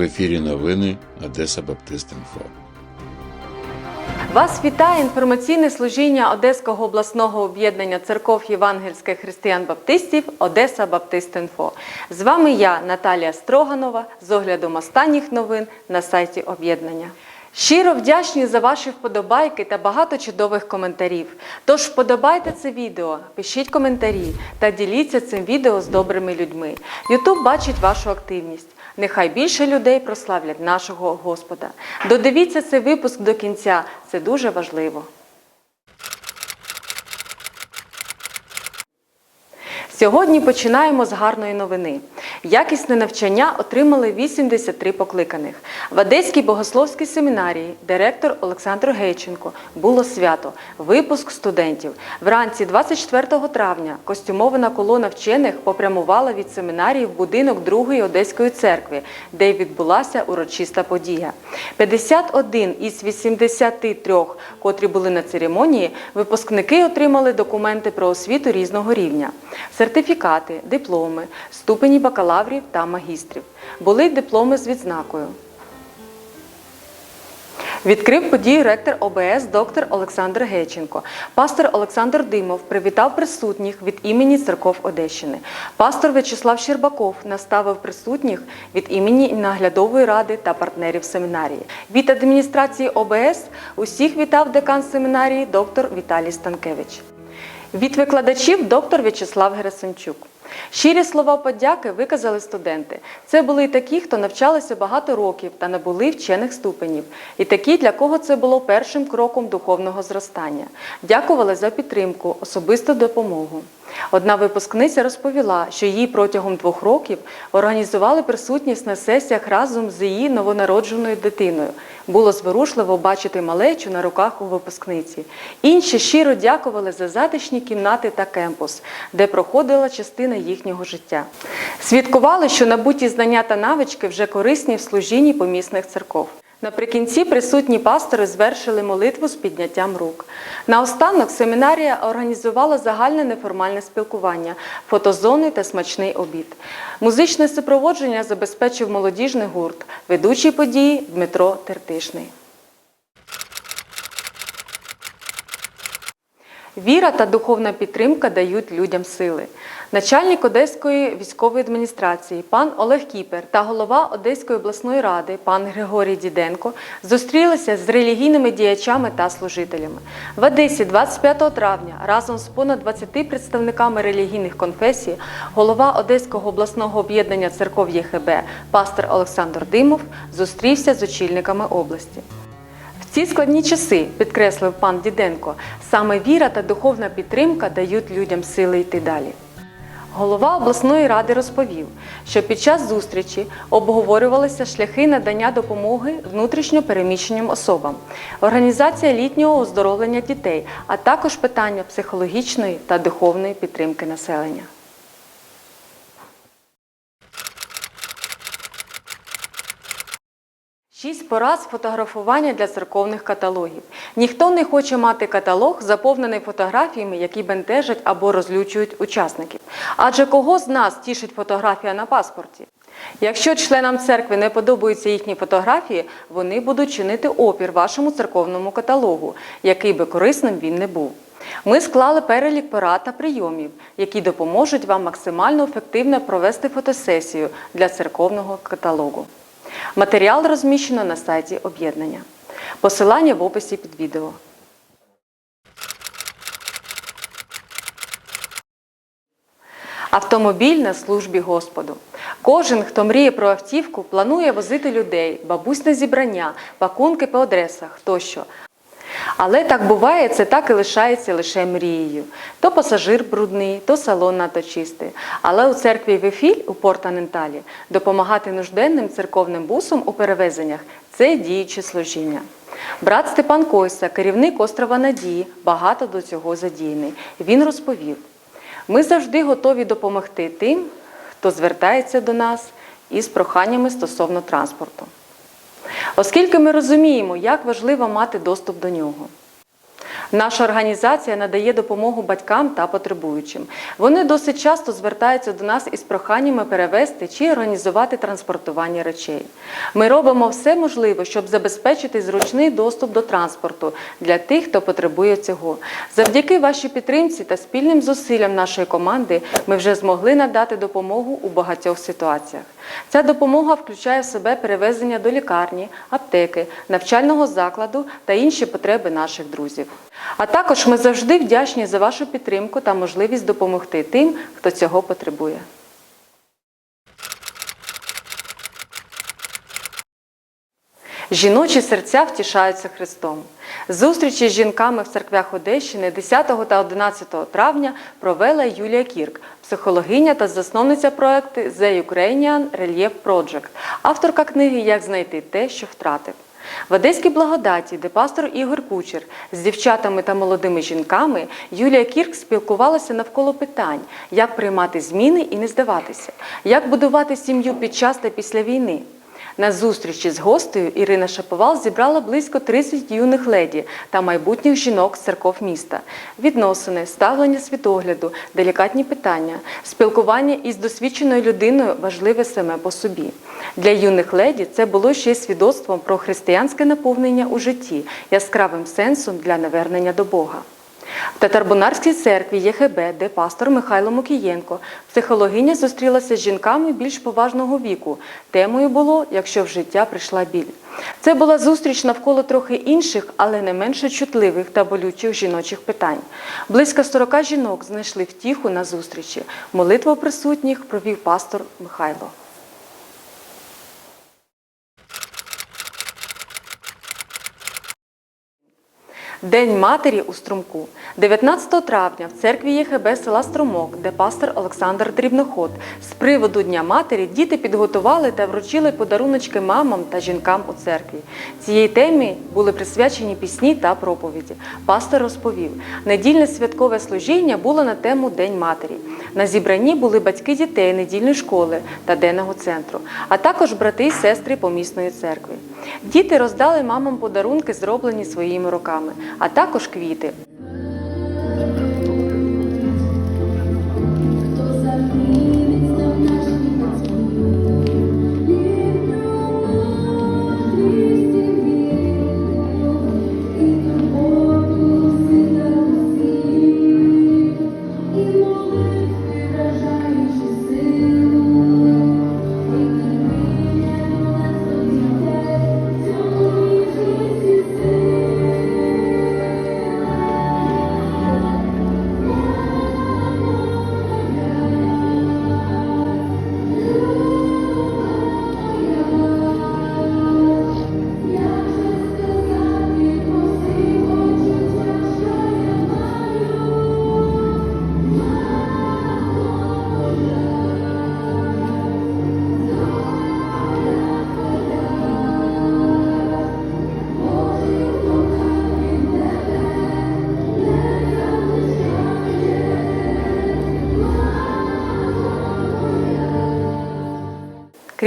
В ефірі новини Одеса Баптист Інфо. Вас вітає інформаційне служіння Одеського обласного об'єднання церков євангельських християн-баптистів Одеса Баптист. З вами я, Наталія Строганова, з оглядом останніх новин на сайті об'єднання. Щиро вдячні за ваші вподобайки та багато чудових коментарів. Тож вподобайте це відео, пишіть коментарі та діліться цим відео з добрими людьми. Ютуб бачить вашу активність. Нехай більше людей прославлять нашого Господа. Додивіться цей випуск до кінця, це дуже важливо. Сьогодні починаємо з гарної новини. Якісне навчання отримали 83 покликаних. В Одеській богословській семінарії директор Олександр Гейченко було свято, випуск студентів. Вранці 24 травня костюмована колона вчених попрямувала від семінарії в будинок Другої Одеської церкви, де й відбулася урочиста подія. 51 із 83, котрі були на церемонії, випускники отримали документи про освіту різного рівня сертифікати, дипломи, ступені бакалаврів та магістрів. Були дипломи з відзнакою. Відкрив подію ректор ОБС доктор Олександр Геченко. Пастор Олександр Димов привітав присутніх від імені церков Одещини. Пастор В'ячеслав Щербаков наставив присутніх від імені наглядової ради та партнерів семінарії. Від адміністрації ОБС усіх вітав декан семінарії доктор Віталій Станкевич. Від викладачів доктор В'ячеслав Герасимчук. Щирі слова подяки виказали студенти. Це були й такі, хто навчалися багато років та набули вчених ступенів, і такі, для кого це було першим кроком духовного зростання. Дякували за підтримку, особисту допомогу. Одна випускниця розповіла, що їй протягом двох років організували присутність на сесіях разом з її новонародженою дитиною. Було зворушливо бачити малечу на руках у випускниці. Інші щиро дякували за затишні кімнати та кемпус, де проходила частина їхнього життя. Свідкували, що набуті знання та навички вже корисні в служінні помісних церков. Наприкінці присутні пастори звершили молитву з підняттям рук. Наостанок семінарія організувала загальне неформальне спілкування, фотозони та смачний обід. Музичне супроводження забезпечив молодіжний гурт, ведучий події Дмитро Тертишний. Віра та духовна підтримка дають людям сили. Начальник Одеської військової адміністрації пан Олег Кіпер та голова Одеської обласної ради пан Григорій Діденко зустрілися з релігійними діячами та служителями. В Одесі 25 травня разом з понад 20 представниками релігійних конфесій голова Одеського обласного об'єднання церков ЄХБ пастор Олександр Димов зустрівся з очільниками області. Ці складні часи, підкреслив пан Діденко, саме віра та духовна підтримка дають людям сили йти далі. Голова обласної ради розповів, що під час зустрічі обговорювалися шляхи надання допомоги внутрішньо переміщеним особам, організація літнього оздоровлення дітей, а також питання психологічної та духовної підтримки населення. Шість пораз фотографування для церковних каталогів. Ніхто не хоче мати каталог, заповнений фотографіями, які бентежать або розлючують учасників. Адже кого з нас тішить фотографія на паспорті? Якщо членам церкви не подобаються їхні фотографії, вони будуть чинити опір вашому церковному каталогу, який би корисним він не був. Ми склали перелік порад та прийомів, які допоможуть вам максимально ефективно провести фотосесію для церковного каталогу. Матеріал розміщено на сайті об'єднання. Посилання в описі під відео. Автомобіль на службі Господу. Кожен, хто мріє про автівку, планує возити людей, бабусь на зібрання, пакунки по адресах тощо. Але так буває, це так і лишається лише мрією. То пасажир брудний, то салон надто чистий. Але у церкві Вефіль у Порта-Ненталі допомагати нужденним церковним бусом у перевезеннях це діюче служіння. Брат Степан Койса, керівник острова Надії, багато до цього задіяний. Він розповів: ми завжди готові допомогти тим, хто звертається до нас із проханнями стосовно транспорту. Оскільки ми розуміємо, як важливо мати доступ до нього. Наша організація надає допомогу батькам та потребуючим. Вони досить часто звертаються до нас із проханнями перевезти чи організувати транспортування речей. Ми робимо все можливе, щоб забезпечити зручний доступ до транспорту для тих, хто потребує цього. Завдяки вашій підтримці та спільним зусиллям нашої команди ми вже змогли надати допомогу у багатьох ситуаціях. Ця допомога включає в себе перевезення до лікарні, аптеки, навчального закладу та інші потреби наших друзів. А також ми завжди вдячні за вашу підтримку та можливість допомогти тим, хто цього потребує. Жіночі серця втішаються Христом. Зустрічі з жінками в церквях Одещини 10 та 11 травня провела Юлія Кірк, психологиня та засновниця проекту The Ukrainian Relief Project, авторка книги Як знайти те, що втратив. В Одеській благодаті, де пастор Ігор Кучер з дівчатами та молодими жінками, Юлія Кірк спілкувалася навколо питань, як приймати зміни і не здаватися, як будувати сім'ю під час та після війни. На зустрічі з гостею Ірина Шаповал зібрала близько 30 юних леді та майбутніх жінок з церков міста. Відносини, ставлення світогляду, делікатні питання, спілкування із досвідченою людиною важливе саме по собі. Для юних леді це було ще й свідоцтвом про християнське наповнення у житті, яскравим сенсом для навернення до Бога. В Татарбунарській церкві ЄХБ, де пастор Михайло Мокієнко, психологиня зустрілася з жінками більш поважного віку. Темою було Якщо в життя прийшла біль. Це була зустріч навколо трохи інших, але не менше чутливих та болючих жіночих питань. Близько 40 жінок знайшли втіху на зустрічі. Молитву присутніх провів пастор Михайло. День матері у струмку. 19 травня в церкві ЄХБ села Струмок, де пастор Олександр Дрібноход. З приводу Дня матері діти підготували та вручили подаруночки мамам та жінкам у церкві. Цієї темі були присвячені пісні та проповіді. Пастор розповів, недільне святкове служіння було на тему День матері. На зібранні були батьки дітей недільної школи та денного центру, а також брати і сестри помісної церкви. Діти роздали мамам подарунки, зроблені своїми руками, а також квіти.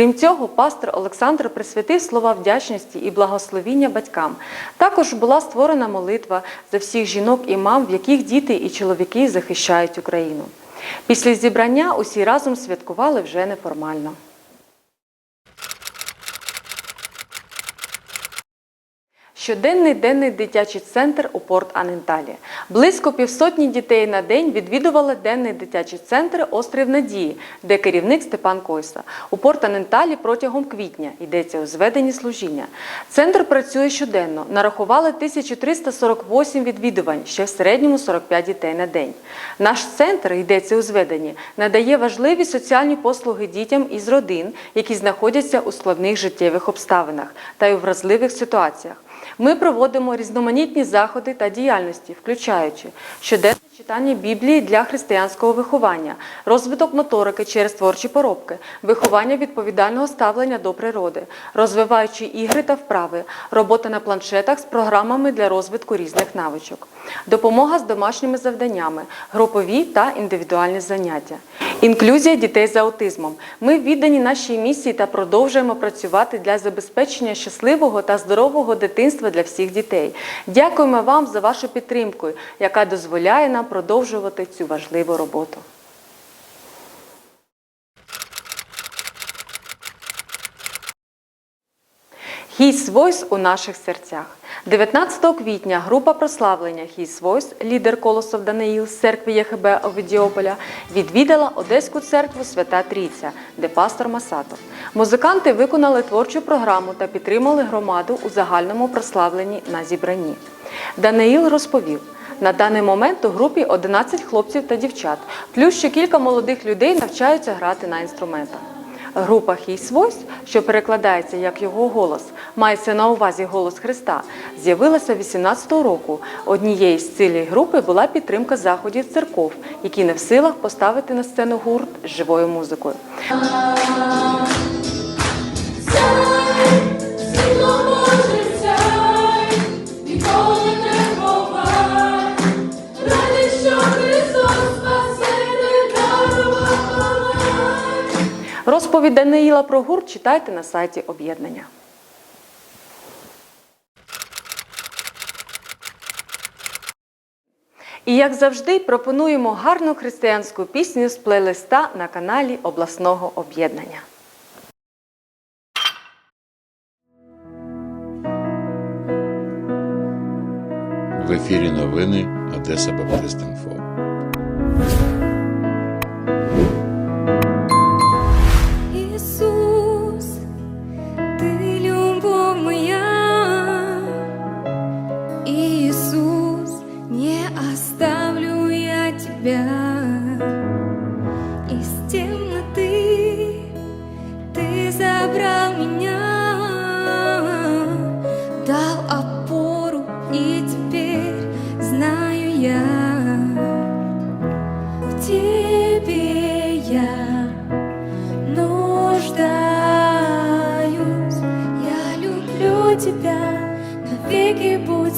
Крім цього, пастор Олександр присвятив слова вдячності і благословіння батькам. Також була створена молитва за всіх жінок і мам, в яких діти і чоловіки захищають Україну. Після зібрання усі разом святкували вже неформально. Щоденний денний дитячий центр у Порт Аненталі. Близько півсотні дітей на день відвідували денний дитячий центр Острів Надії, де керівник Степан Койса. У Порт Аненталі протягом квітня йдеться у зведенні служіння. Центр працює щоденно. Нарахували 1348 відвідувань, ще в середньому 45 дітей на день. Наш центр йдеться у зведенні, надає важливі соціальні послуги дітям із родин, які знаходяться у складних життєвих обставинах та й у вразливих ситуаціях. Ми проводимо різноманітні заходи та діяльності, включаючи щоденне читання Біблії для християнського виховання, розвиток моторики через творчі поробки, виховання відповідального ставлення до природи, розвиваючи ігри та вправи, робота на планшетах з програмами для розвитку різних навичок, допомога з домашніми завданнями, групові та індивідуальні заняття. Інклюзія дітей з аутизмом. Ми віддані нашій місії та продовжуємо працювати для забезпечення щасливого та здорового дитинства для всіх дітей. Дякуємо вам за вашу підтримку, яка дозволяє нам продовжувати цю важливу роботу. His Voice у наших серцях. 19 квітня група прославлення His Voice, лідер Колосов Даниїл з церкви ЄХБ Овідіополя, відвідала Одеську церкву Свята Трійця, де пастор Масатов. Музиканти виконали творчу програму та підтримали громаду у загальному прославленні на зібранні. Даниїл розповів. На даний момент у групі 11 хлопців та дівчат, плюс ще кілька молодих людей навчаються грати на інструментах. Група His Voice, що перекладається як його голос, мається на увазі голос Христа, з'явилася 18-го року. Однією з цілей групи була підтримка заходів церков, які не в силах поставити на сцену гурт з живою музикою. Розповідь Даниїла про гурт читайте на сайті об'єднання. І як завжди, пропонуємо гарну християнську пісню з плейлиста на каналі обласного об'єднання. В ефірі новини Одеса Баптист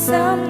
Я